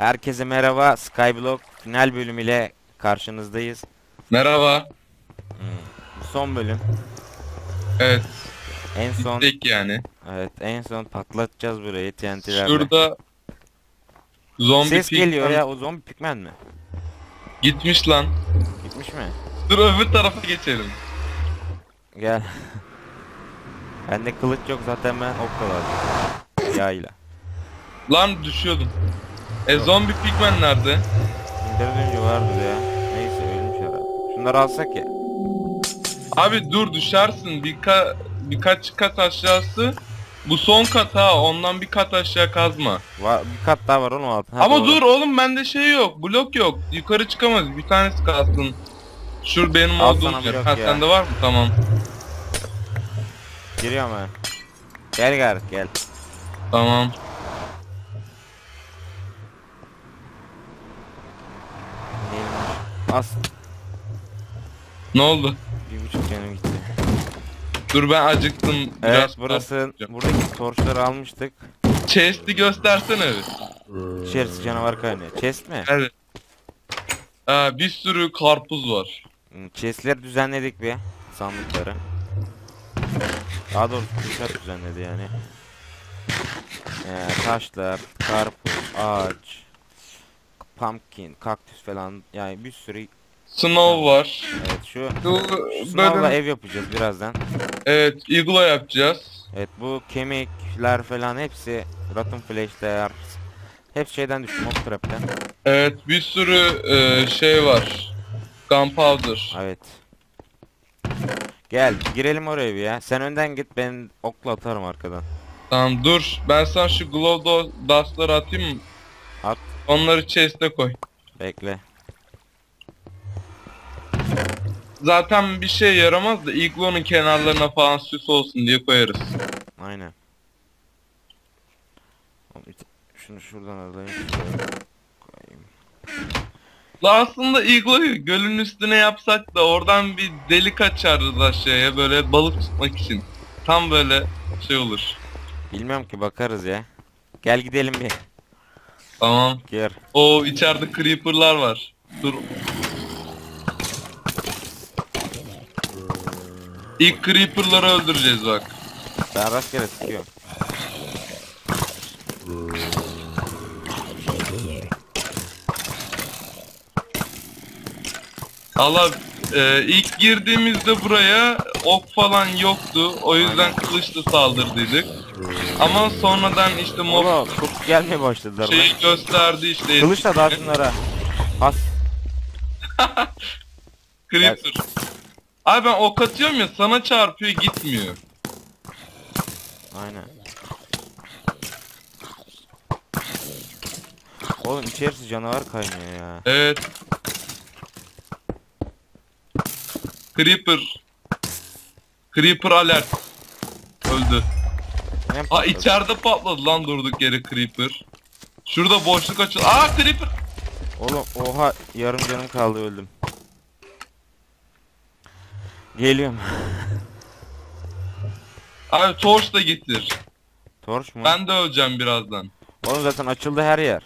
Herkese merhaba. Skyblock final bölüm ile karşınızdayız. Merhaba. Bu son bölüm. Evet, En son bittik yani. evet en son patlatacağız burayı TNT'lerle. Şurada zombi Ses pigmen geliyor ya o zombi pigmen mi? Gitmiş lan. Gitmiş mi? Dur öbür tarafa geçelim. Gel. Bende kılıç yok zaten ben ok kullanıyorum. Yayla. Lan düşüyordum. E zombi pigmen nerede? Biraz önce vardı ya. Neyse ölmüş herhalde. Şunları alsak ya. Abi dur düşersin. Birka birkaç kat aşağısı. Bu son kat ha. Ondan bir kat aşağı kazma. Var, bir kat daha var onun altında. Ha, Ama doğru. dur oğlum bende şey yok. Blok yok. Yukarı çıkamaz. Bir tanesi kalsın. Şur benim Al olduğum sana yer. blok Ha ya. sende var mı? Tamam. Giriyorum ben. Gel gel gel. Tamam. As. Ne oldu? Bir buçuk canım gitti. Dur ben acıktım. Evet Biraz burası buradaki torçları almıştık. Chest'i göstersene bir. İçerisi canavar kaynıyor. Chest mi? Evet. Aa, bir sürü karpuz var. Hmm, Chest'leri düzenledik bir sandıkları. Daha doğrusu Kuşat düzenledi yani. Ee, taşlar, karpuz, ağaç, pumpkin, kaktüs falan yani bir sürü Snow var. evet şu Snow'la bölüm, ev yapacağız birazdan. evet, iglo yapacağız. Evet bu kemikler falan hepsi rotten flash'ler hep şeyden düştü mob trap'ten. Evet, bir sürü e, şey var. Gunpowder. Evet. Gel girelim oraya bir ya. Sen önden git ben okla atarım arkadan. Tamam dur. Ben sana şu glow dust'ları atayım mı? At. Onları chest'e koy. Bekle. Zaten bir şey yaramaz da iglonun kenarlarına falan süs olsun diye koyarız. Aynen. Şunu şuradan alayım. koyayım. La aslında igloyu gölün üstüne yapsak da oradan bir delik açarız aşağıya böyle balık tutmak için. Tam böyle şey olur. Bilmiyorum ki bakarız ya. Gel gidelim bir. Tamam. Gir. O içeride creeper'lar var. Dur. İlk creeper'ları öldüreceğiz bak. Ben rastgele sıkıyorum. Allah e, ilk girdiğimizde buraya ok falan yoktu. O yüzden kılıçla saldırdıydık. Ama sonradan işte mob Oğlum kurt gelmeye başladılar lan. şeyi gösterdi işte. Kılıçla daha şunlara. Pas. Creeper. Abi ben ok atıyorum ya sana çarpıyor gitmiyor. Aynen. Oğlum içerisi canavar kaynıyor ya. Evet. Creeper. Creeper alert. Öldü. Ha patladı? içeride patladı lan durduk yere Creeper. Şurada boşluk açıl. Aa Creeper. Oğlum oha yarım canım kaldı öldüm. Geliyorum. Abi torch da getir. Torç mu? Ben de öleceğim birazdan. Oğlum zaten açıldı her yer.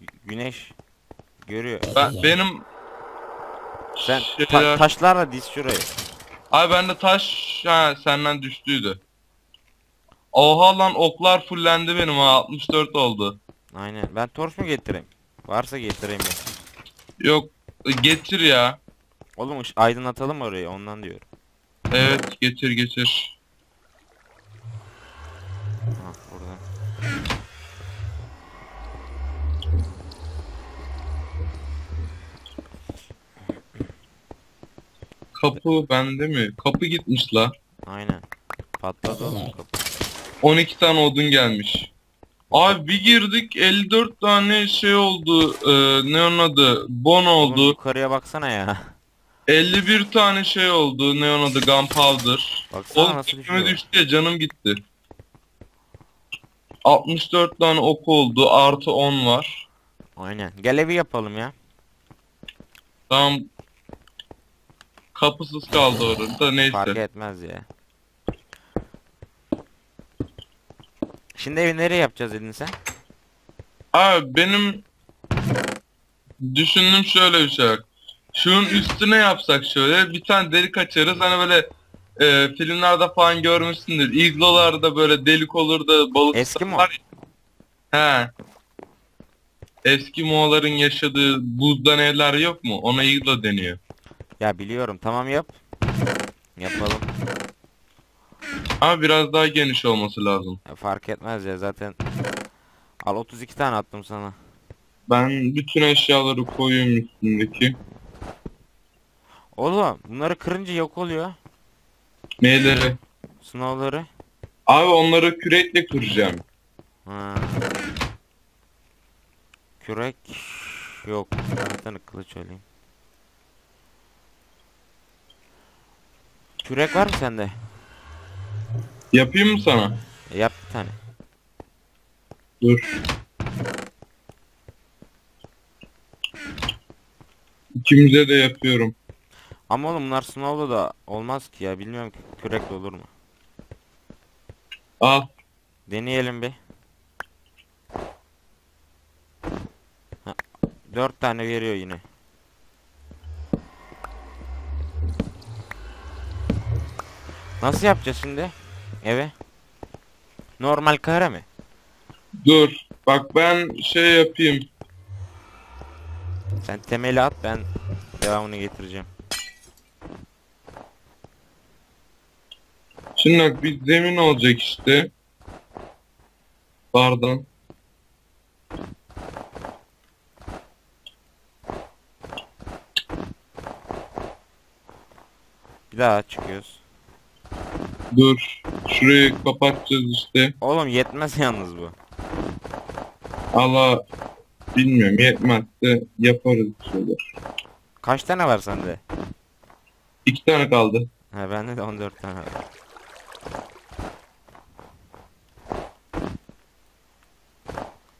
Gü- Güneş görüyor. Ben benim Sen Şeyler- ta- taşlarla diz şurayı. Abi bende taş ha senden düştüydü. Oha lan oklar fullendi benim ha 64 oldu. Aynen. Ben torç mu getireyim? Varsa getireyim ben. Yok getir ya. Oğlum ış- aydınlatalım orayı ondan diyorum. Evet getir getir. Ha. Kapı bende mi? Kapı gitmiş la. Aynen. Patladı oğlum kapı. 12 tane odun gelmiş. Abi bir girdik 54 tane şey oldu. Ee, ne onun adı? Bon Oğlum oldu. yukarıya baksana ya. 51 tane şey oldu. Ne onun adı? Gunpowder. Baksana Oğlum nasıl düşüyor. düştü ya canım gitti. 64 tane ok oldu. Artı 10 var. Aynen. Gel evi yapalım ya. Tamam. Kapısız kaldı orada. Neyse. Fark etmez ya. Şimdi evi nereye yapacağız dedin sen? Abi benim düşündüğüm şöyle bir şey. Şunun üstüne yapsak şöyle bir tane delik açarız hani böyle e, filmlerde falan görmüşsündür. İglolarda böyle delik olur da balık tutar ya. He. Eskimoğların yaşadığı buzdan evler yok mu? Ona iglo deniyor. Ya biliyorum tamam yap. Yapalım. Ama biraz daha geniş olması lazım. Ya fark etmez ya zaten. Al 32 tane attım sana. Ben bütün eşyaları koyuyorum üstündeki. Oğlum bunları kırınca yok oluyor. Neyleri? Sınavları. Abi onları kürekle kıracağım. Ha. Kürek yok. Tane kılıç alayım. Kürek var mı sende? Yapayım mı sana? E, yap bir tane. Dur. İkimize de yapıyorum. Ama oğlum bunlar sınavda da olmaz ki ya. Bilmiyorum ki kürek de olur mu. Al. Deneyelim bir. Ha, dört tane veriyor yine. Nasıl yapacağız şimdi? Eve. Normal kare mi? Dur. Bak ben şey yapayım. Sen temeli at ben devamını getireceğim. Şimdi bak bir zemin olacak işte. Pardon. Bir daha çıkıyoruz. Dur. Şurayı kapatacağız işte. Oğlum yetmez yalnız bu. Allah bilmiyorum yetmezse yaparız şöyle. Kaç tane var sende? İki tane kaldı. Ha bende de 14 tane var.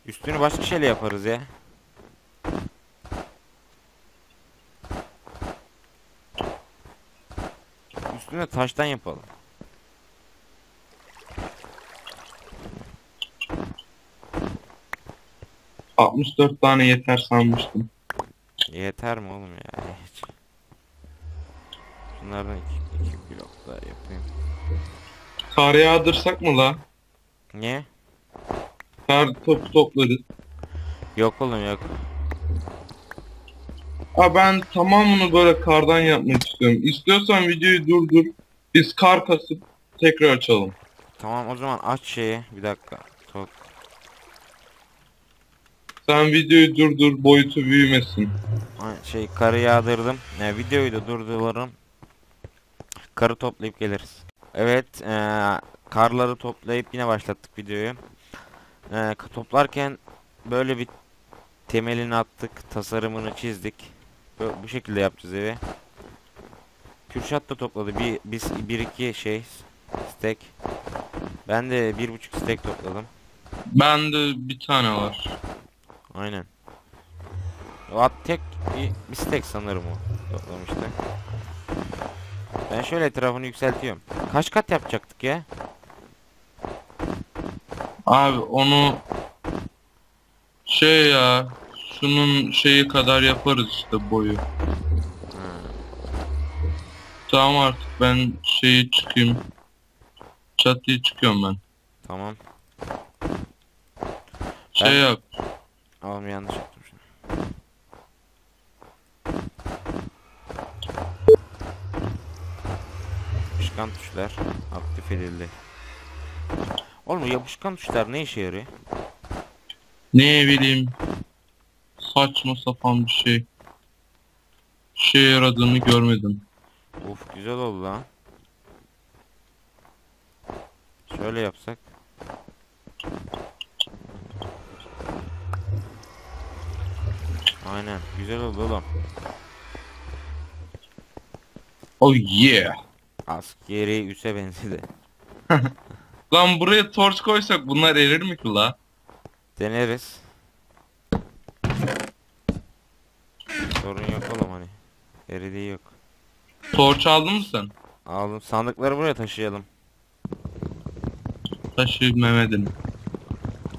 Üstünü başka şeyle yaparız ya. Üstüne taştan yapalım. — 64 tane yeter sanmıştım. Yeter mi oğlum ya hiç. Şunlardan iki, iki blok daha yapayım. Kar yağdırsak mı la? Niye? Kar topu toplarız. Yok oğlum yok. Ha ben tamamını böyle kardan yapmak istiyorum. İstiyorsan videoyu durdur. Biz kar kasıp tekrar açalım. Tamam o zaman aç şeyi. Bir dakika. Top. Sen videoyu durdur boyutu büyümesin. Şey karı yağdırdım. Ya, videoyu da durduralım. Karı toplayıp geliriz. Evet, eee, karları toplayıp yine başlattık videoyu. Ka- toplarken böyle bir temelini attık, tasarımını çizdik. Bu, bu şekilde yapacağız evi. Kürşat da topladı. Bir, biz bir iki şey stack. Ben de bir buçuk stack topladım. Bende bir tane var. Aynen. O at tek bir, stack sanırım o toplamıştı. Ben şöyle etrafını yükseltiyorum. Kaç kat yapacaktık ya? Abi onu şey ya şunun şeyi kadar yaparız işte boyu. Tamam artık ben şeyi çıkayım. Çatıya çıkıyorum ben. tamam. Şey Ben- yap. Oğlum yanlış yaptım şunu. Yapışkan tuşlar aktif edildi. Oğlum yapışkan tuşlar ne işe yarıyor? Ne bileyim. Saçma sapan bir şey. Şey yaradığını görmedim. Of güzel oldu lan. Şöyle yapsak. Aynen güzel oldu oğlum. Oh yeah. Askeri üse benzedi. Lan buraya torç koysak bunlar erir mi ki la? Deneriz. Sorun yok oğlum hani. Eridiği yok. Torç aldın mı sen? Aldım sandıkları buraya taşıyalım. Taşı Mehmet'in.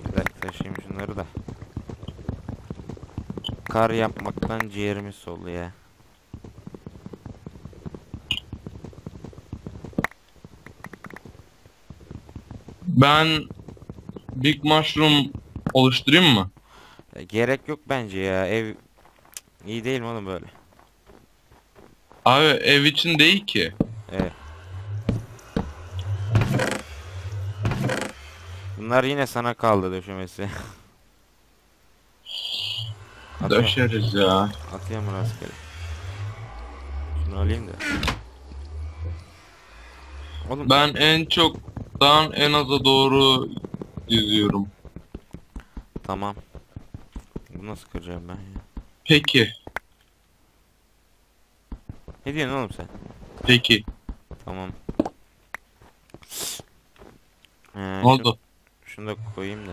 Bir dakika taşıyayım şunları da. Kar yapmaktan ciğerimiz soldu ya. Ben Big Mushroom oluşturayım mı? Ya Gerek yok bence ya. Ev iyi değil mi oğlum böyle? Abi ev için değil ki. Evet. Bunlar yine sana kaldı döşemesi. Atıyor, Döşeriz ya. atıyorum rastgele. Şunu alayım da. Oğlum Ben en çok dağın en aza doğru yüzüyorum. tamam. Bu nasıl kıracağım ben ya? Peki. Ne diyorsun oğlum sen? Peki. Tamam. Ee, Ne şu- oldu? şunu da koyayım da.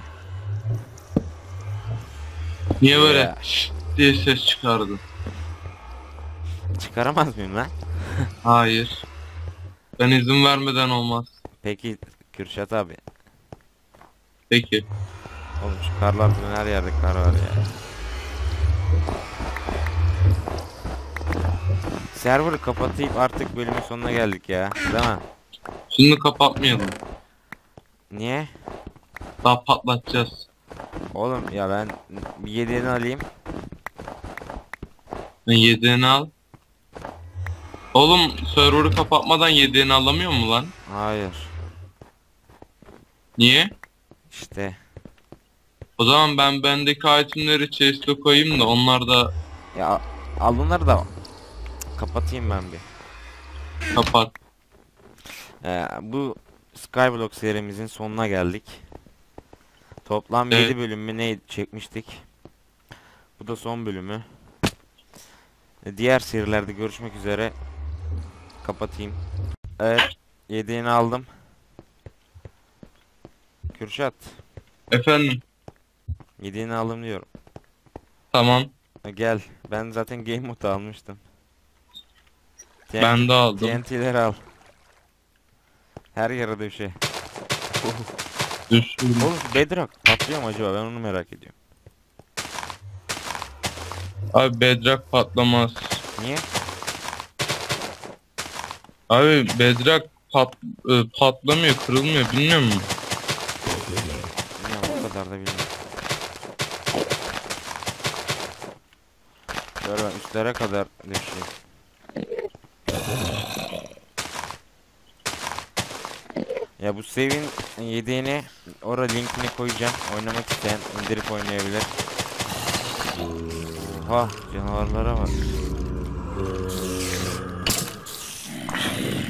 Niye böyle Ya. diye ses çıkardın? Çıkaramaz mıyım lan? Hayır. Ben izin vermeden olmaz. Peki Kürşat abi. Peki. Oğlum şu karlar falan her yerde kar var ya. Server'ı kapatayım artık bölümün sonuna geldik ya. Değil mi? Şimdi kapatmayalım. Niye? Daha patlatacağız. Oğlum ya ben bir yediğini alayım. Ben yedeğini al. Oğlum server'ı kapatmadan yedeğini alamıyor mu lan? Hayır. Niye? İşte. O zaman ben bendeki itemleri chest'e koyayım da onlar da Ya al bunları da kapatayım ben bir. kapat. Ee, bu Skyblock serimizin sonuna geldik. Toplam Evet. 7 bölüm mü ne çekmiştik. Bu da son bölümü. Ee, Diğer serilerde görüşmek üzere. Kapatayım. Evet, yediğini aldım. Kürşat, Efendim yediğini aldım diyorum. tamam Ha, Gel, ben zaten game mode almıştım. TNT ben de aldım. TNT'leri al. Her yere döşe. Düşürdüm. Oğlum Bedrock patlıyor mu acaba? Ben onu merak ediyorum. Abi bedrock patlamaz. Niye? Abi bedrock pat, e, patlamıyor kırılmıyor bilmiyor musun? Bilmiyorum o kadar da bilmiyorum. Şöyle ben üstlere kadar düşeyim. Ya bu Save'in yediğini orada linkini koyacağım. Oynamak isteyen indirip oynayabilir. Oha canavarlara bak.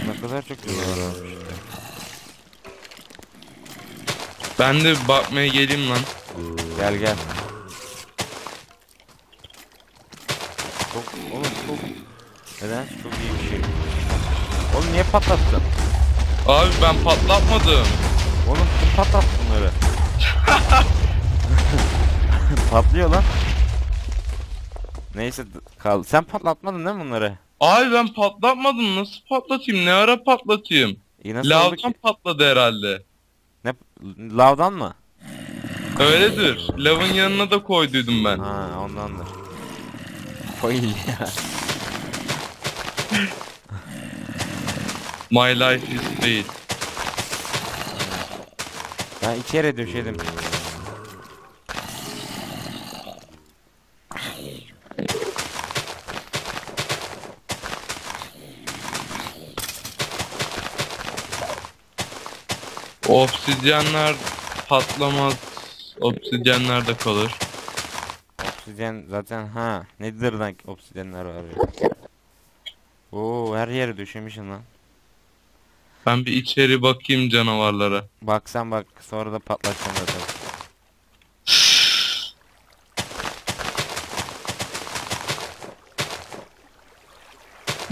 Ne kadar çok canavar varmış. Ben de bakmaya geleyim lan. Gel gel. Çok oğlum çok neden çok iyi bir şey. Oğlum niye patlattın? Abi ben patlatmadım. Oğlum kim patlattı bunları? Patlıyor lan. Neyse kal. Sen patlatmadın değil mi bunları? Abi ben patlatmadım nasıl patlatayım ne ara patlatayım? İyi nasıl oldu Lavdan ki? patladı herhalde. Ne? Lavdan mı? Öyledir. Lavın yanına da koyduydum ben. Ha ondandır. Fail ya. My life is değil. Ben içeri döşedim. Obsidyenler patlamaz. Obsidyenler de kalır. Obsidyen zaten ha Nether'dan obsidyenler var ya. Oo her yere döşemişsin lan. Ben bir içeri bakayım canavarlara. Bak sen bak sonra da patlatacaksın zaten.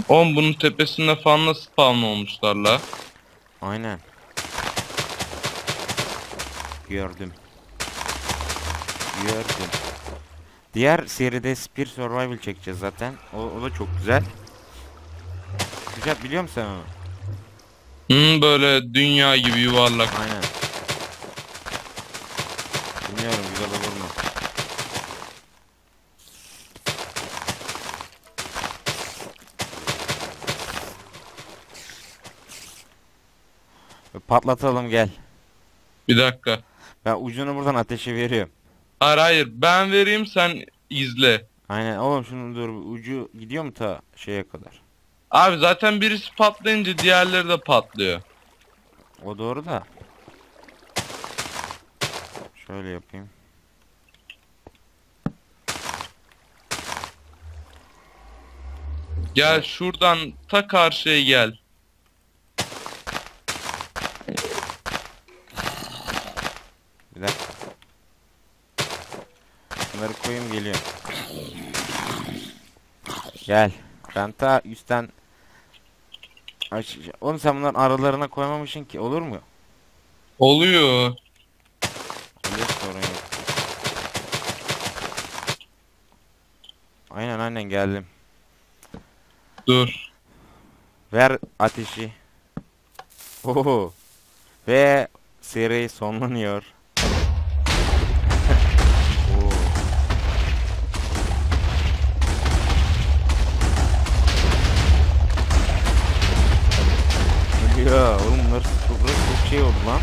Oğlum bunun tepesinde nasıl spawn olmuşlar la? Aynen. Gördüm. Gördüm. Diğer seride Spear Survival çekeceğiz zaten. O, o da çok güzel. Güzel biliyor musun sen onu? Hmm, böyle dünya gibi yuvarlak. Aynen. Bilmiyorum güzel olur mu? Patlatalım gel. Bir dakika. Ben ucunu buradan ateşe veriyorum. Hayır hayır ben vereyim sen izle. Aynen oğlum şunu dur ucu gidiyor mu ta şeye kadar? Abi zaten birisi patlayınca diğerleri de patlıyor. O doğru da. Şöyle yapayım. Gel şuradan ta karşıya gel. Bir dakika. Bunları koyayım geliyorum. Gel. Ben ta üstten aç. Oğlum sen bunların aralarına koymamışsın ki olur mu? Oluyor. Öyle sorun yok. Aynen aynen geldim. Dur. Ver ateşi. Oho. Ve seri sonlanıyor. Ya oğlum bunlar burası çok şey oldu lan.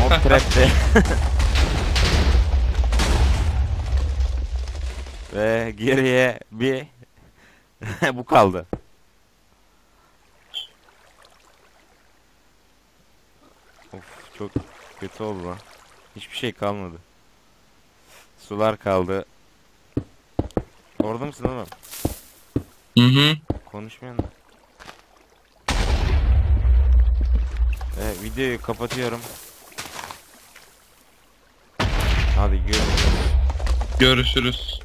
Mob trap'te. Ve geriye bir bu kaldı. Of çok kötü oldu lan. Hiçbir şey kalmadı. Sular kaldı. Orada mısın oğlum? Hı hı. Konuşmuyorsun Evet videoyu kapatıyorum. Hadi görüşürüz. Görüşürüz.